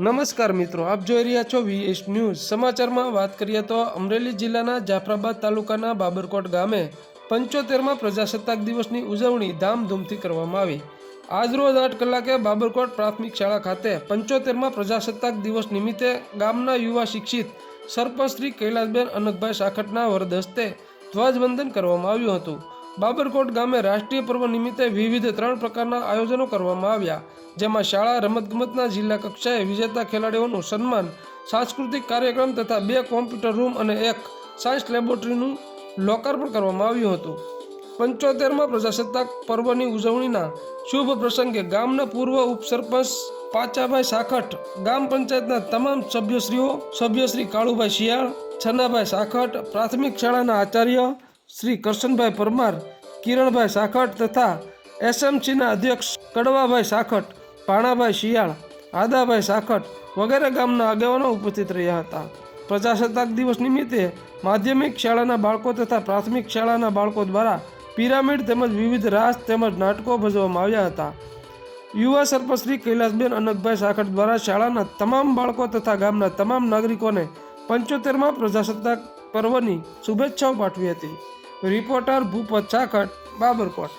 નમસ્કાર મિત્રો, આપ જોઈ રહ્યા છો વીએસ ન્યૂઝ. સમાચારમાં વાત કરીએ તો અમરેલી જિલ્લાના જાફરાબાદ તાલુકાના બાબરકોટ ગામે પંચોતેરમાં પ્રજાસત્તાક દિવસની ઉજવણી ધામધૂમથી કરવામાં આવી. આજરોજ આઠ કલાકે બાબરકોટ પ્રાથમિક શાળા ખાતે પંચોતેરમાં પ્રજાસત્તાક દિવસ નિમિત્તે ગામના યુવા શિક્ષિત સરપંચ શ્રી કૈલાસબેન અનકભાઈ સાખટના વરદ હસ્તે ધ્વજવંદન કરવામાં આવ્યું હતું. બાબરકોટ ગામે રાષ્ટ્રીય પર્વ નિમિત્તે વિવિધ ત્રણ પ્રકારના આયોજનો કરવામાં આવ્યા, જેમાં શાળા, રમતગમતના જિલ્લા કક્ષાએ વિજેતા ખેલાડીઓનું સન્માન, સાંસ્કૃતિક કાર્યક્રમ તથા બે કોમ્પ્યુટર રૂમ અને એક સાયન્સ લેબોરેટરીનું લોકાર્પણ કરવામાં આવ્યું હતું. પંચોતેરમાં પ્રજાસત્તાક પર્વની ઉજવણીના શુભ પ્રસંગે ગામના પૂર્વ ઉપસરપંચ પાચાભાઈ સાખટ ગામ પંચાયતના તમામ સભ્યશ્રીઓ, સભ્યશ્રી કાળુભાઈ શિયાળ, છન્નાભાઈ સાખટ પ્રાથમિક શાળાના આચાર્ય શ્રી કરશનભાઈ પરમાર, કિરણભાઈ સાખટ તથા એસએમસીના અધ્યક્ષ કડવાભાઈ સાખટ ભાણાભાઈ શિયાળ, આદાભાઈ સાખટ વગેરે ગામના આગેવાનો ઉપસ્થિત રહ્યા હતા. પ્રજાસત્તાક દિવસ નિમિત્તે માધ્યમિક શાળાના બાળકો તથા પ્રાથમિક શાળાના બાળકો દ્વારા પિરામિડ તેમજ વિવિધ રાસ તેમજ નાટકો ભજવવામાં આવ્યા હતા. યુવા સરપંચ શ્રી કૈલાસબેન અનકભાઈ સાખટ દ્વારા શાળાના તમામ બાળકો તથા ગામના તમામ નાગરિકોને પંચોતેરમાં પ્રજાસત્તાક પર્વની શુભેચ્છાઓ પાઠવી હતી. રિપોર્ટર ભૂપત સાખટ બાબરકોટ.